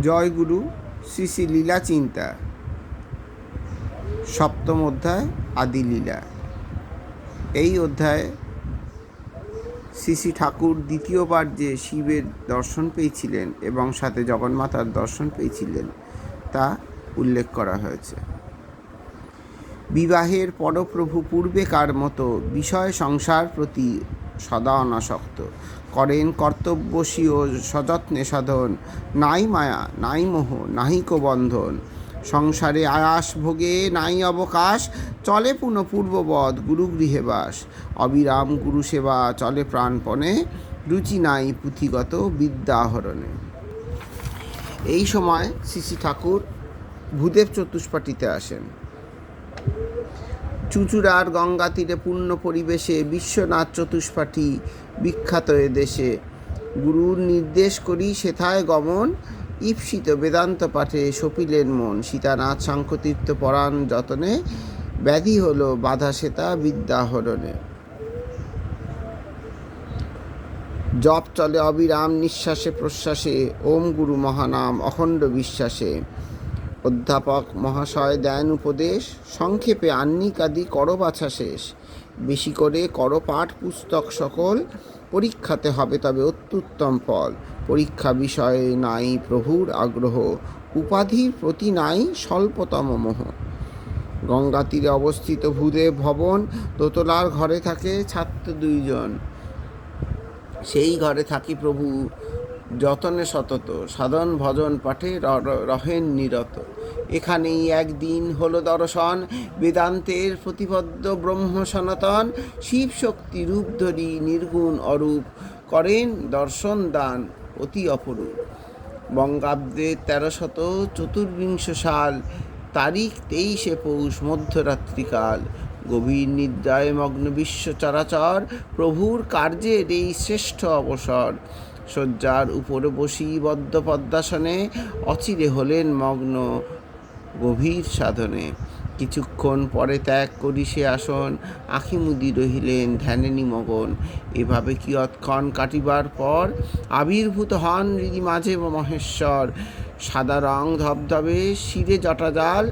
জয়গুরু শ্রী শ্রী লীলা চিন্তা। সপ্তম অধ্যায়, আদি লীলা। এই অধ্যায়ে শ্রী শ্রী ঠাকুর দ্বিতীয়বার যে শিবের দর্শন পেয়েছিলেন এবং সাথে জগন্মাতার দর্শন পেয়েছিলেন, তা উল্লেখ করা হয়েছে। বিবাহের পরপ্রভু পূর্বেকার মতো বিষয় সংসার প্রতি সদা অনাসক্ত। করেন কর্তব্যশীয় সযত্নে সাধন। নাই মায়া, নাই মোহ নাহিক বন্ধন সংসারে আয়াস ভোগে, নাই অবকাশ। চলে পুনঃ পূর্ববৎ গুরুগৃহে বাস। অবিরাম গুরু সেবা চলে প্রাণপণে। রুচি নাই পুঁথিগত বিদ্যাহরণে। এই সময় শ্রী ঠাকুর ভূদেব চতুষ্পাটিতে আসেন। চুচুড়ার গঙ্গা তীরে পূর্ণ পরিবেশে বিশ্বনাথ চতুষ্পাঠী বিখ্যাত এ দেশে। গুরুর নির্দেশ করি সেথায় গমন। ঈপ্সিত বেদান্ত পাঠে সপিলেন মন। সীতানাথ সাংকতীর্থ পরাণ যতনে, ব্যাধি হলো বাধা সেতা বিদ্যাহরণে। জপ চলে অবিরাম নিঃশ্বাসে প্রশ্বাসে। ওম গুরু মহানাম অখণ্ড বিশ্বাসে। অধ্যাপক মহাশয় দেন উপদেশ, সংক্ষেপে আন্নিকাদি করো বাছা শেষ। বেশি করে করো পাঠ পুস্তক সকল পরীক্ষাতে হবে তবে অত্যুত্তম ফল। পরীক্ষা বিষয়ে নাই প্রভুর আগ্রহ, উপাধির প্রতি নাই স্বল্পতম মোহ। গঙ্গা তীরে অবস্থিত ভূদেব ভবন, দোতলার ঘরে থাকে ছাত্র দুইজন। সেই ঘরে থাকি প্রভু। যতনে সতত, সাধন ভজন পাঠে রহেন নিরত। এখানেই একদিন হলো দর্শন, বেদান্তের প্রতিবদ্ধ ব্রহ্ম সনাতন, শিব শক্তি রূপ ধরি নির্গুণ অরূপ, করেন দর্শন দান অতি অপরূপ। বঙ্গাব্দে তেরোশত চতুর্বিংশ সাল, তারিখ তেইশে পৌষ মধ্যরাত্রিকাল গভীর নিদ্রায় মগ্ন বিশ্ব চরাচর, প্রভুর কার্যের এই শ্রেষ্ঠ অবসর। শয্যার উপরে বসি বদ্ধ পদ্মাসনে অচিরে হলেন মগ্ন গভীর সাধনে। কিছুক্ষণ পরে ত্যাগ করি সে আসন আখি মুদি রহিলেন ধ্যানে নিমগন এভাবে কিয়ৎক্ষণ কাটিবার পর? আবির্ভূত হন হৃদি মাঝে মহেশ্বর। সাদা রং ধবধবে শিরে জটাজাল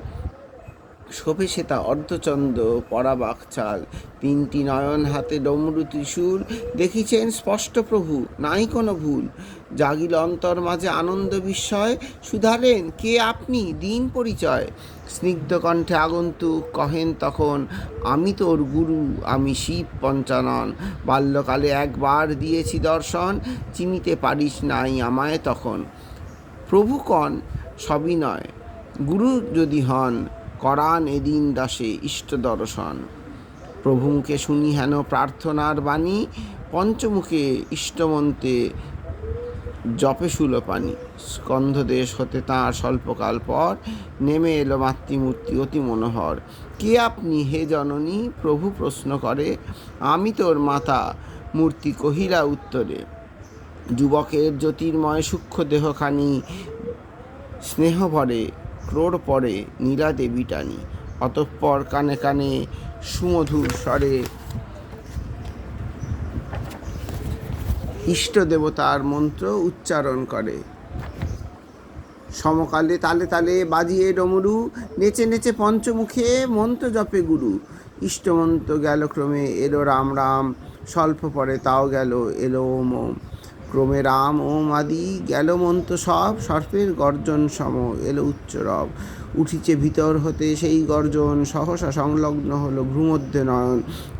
শোভে অর্ধচন্দ্র পরাবাক চাল তিনটি নয়ন হাতে ডমরু ত্রিশূল, দেখিছেন স্পষ্ট প্রভু, নাই কোনো ভুল। জাগিল অন্তর মাঝে আনন্দ বিস্ময়, সুধারেন কে আপনি, দিন পরিচয়। স্নিগ্ধ কণ্ঠে আগন্তুক কহেন তখন, আমি তোর গুরু, আমি শিব পঞ্চানন। বাল্যকালে একবার দিয়েছি দর্শন চিনিতে পারিস নাই আমায় তখন। প্রভু কন? সবই নয়। গুরু যদি হন করান এদিন দাসে ইষ্ট দর্শন। প্রভুমুখে শুনি হেন প্রার্থনার বাণী, পঞ্চমুখে ইষ্টমন্তে জপে পানি। স্কন্ধদেশ হতে তাঁর স্বল্পকাল পর নেমে এলো মাতৃমূর্তি অতি মনোহর। কে আপনি হে জননী? প্রভু প্রশ্ন করে, আমি তোর মাতা। মূর্তি কহিলা উত্তরে, যুবকের জ্যোতির্ময় সূক্ষ্ম দেহখানি স্নেহ ভরে ক্রোড় পরে নীলা দেবী টানি, অতঃপর কানে কানে সুমধুর স্বরে, ইষ্ট দেবতার মন্ত্র উচ্চারণ করে। সমকালে তালে তালে বাজিয়ে ডমরু, নেচে নেচে পঞ্চমুখে মন্ত্র জপে গুরু। ইষ্টমন্ত্র গেল ক্রমে, এলো রাম রাম, স্বল্প পরে তাও গেল এলো ওম ওম। ক্রমে রাম ওম আদি গেল মন্ত্র সব, সর্পের গর্জন সম এলো উচ্চ রব। উঠিছে ভিতর হতে সেই গর্জন, সহসা সংলগ্ন হলো ভ্রুমধ্যে নয়ন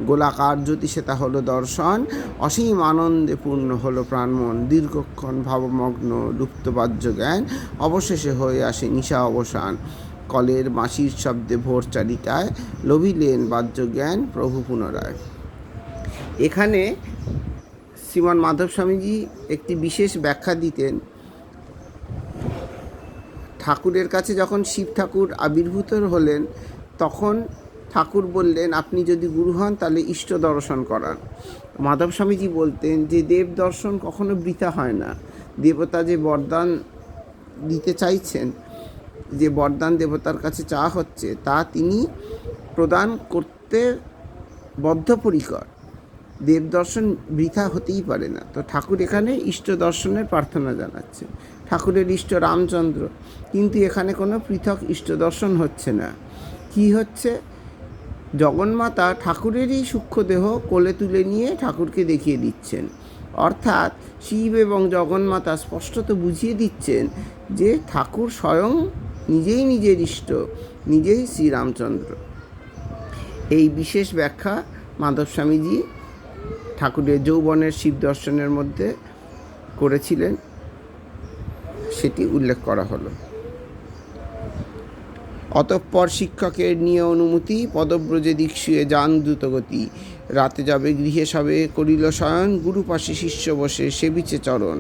গোলাকার জ্যোতিষে তা হলো দর্শন, অসীম আনন্দে পূর্ণ হলো প্রাণমন। দীর্ঘক্ষণ ভাবমগ্ন লুপ্তবাহ্য জ্ঞান অবশেষে হয়ে আসে নিশা অবসান। কলের বাঁশির শব্দে ভোর চারিটায় লভিলেন বাহ্য জ্ঞান প্রভু পুনরায়। এখানে শ্রীমান মাধব স্বামীজি একটি বিশেষ ব্যাখ্যা দিতেন। ঠাকুরের কাছে যখন শিব ঠাকুর আবির্ভূত হলেন, তখন ঠাকুর বললেন, আপনি যদি গুরু হন, তাহলে ইষ্ট দর্শন করান। মাধব স্বামীজি বলতেন, যে দেব দর্শন কখনো বৃথা হয় না। দেবতা যে বরদান দিতে চাইছেন, যে বরদান দেবতার কাছে চাওয়া হচ্ছে, তা তিনি প্রদান করতে বদ্ধপরিকর। দেব দর্শন বৃথা হতেই পারে না। তো ঠাকুর এখানে ইষ্ট দর্শনের প্রার্থনা জানাচ্ছে। ঠাকুরের ইষ্ট রামচন্দ্র, কিন্তু এখানে কোনো পৃথক ইষ্ট দর্শন হচ্ছে না। কি হচ্ছে? জগন্মাতা ঠাকুরেরই সূক্ষ্মদেহ কোলে তুলে নিয়ে ঠাকুরকে দেখিয়ে দিচ্ছেন। অর্থাৎ শিব এবং জগন্মাতা স্পষ্টত বুঝিয়ে দিচ্ছেন যে ঠাকুর স্বয়ং নিজেই নিজের ইষ্ট, নিজেই শ্রীরামচন্দ্র। এই বিশেষ ব্যাখ্যা মাধব স্বামীজি ঠাকুরের যৌবনের শিব দর্শনের মধ্যে করেছিলেন, সেটি উল্লেখ করা হলো। অতঃপর শিক্ষকের নিয়ে অনুমতি, পদব্রজে দিক শুয়ে যান দ্রুতগতি। রাতে যাবে, গৃহে সবে করিল শয়ন, গুরু পাশে শিষ্য বসে সেবিছে চরণ।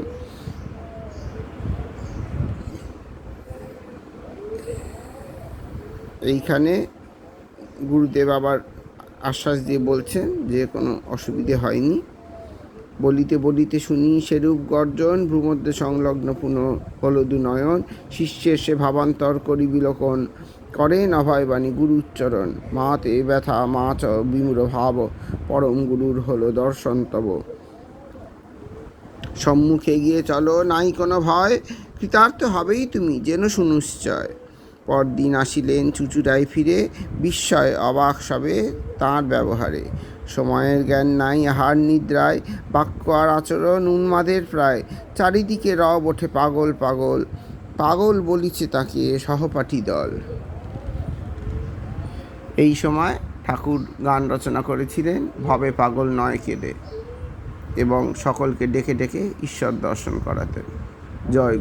এইখানে গুরুদেব আবার আশ্বাস দিয়ে বলছেন যে কোনো অসুবিধে হয়নি। বলিতে বলিতে শুনি সেরূপ গর্জন, ভ্রুমধ্যে সংলগ্ন পুনঃ হলদু নয়ন শিষ্যের সে ভাবান্তর করি বিলোকন করেন অভয়বাণী গুরু উচ্চারণ মাতে ব্যথা, মা চ বিমূঢ় ভাব, পরম গুরুর হলো দর্শন তব। সম্মুখে গিয়ে চলো, নাই কোনো ভয়, কৃতার্থ হবেই তুমি, যেন সুনিশ্চয় পরদিন আসিলেন চুচুড়ায় ফিরে, বিস্ময় অবাক সবে তাঁর ব্যবহারে। সময়ের জ্ঞান নাই হার নিদ্রায়, বাক্য আর আচরণ উন্মাদের প্রায়। চারিদিকে রব ওঠে পাগল পাগল পাগল বলিছে তাকে সহপাঠী দল। এই সময় ঠাকুর গান রচনা করেছিলেন, ভবে পাগল নয় কেঁদে, এবং সকলকে ডেকে ডেকে ঈশ্বর দর্শন করাতেন। জয়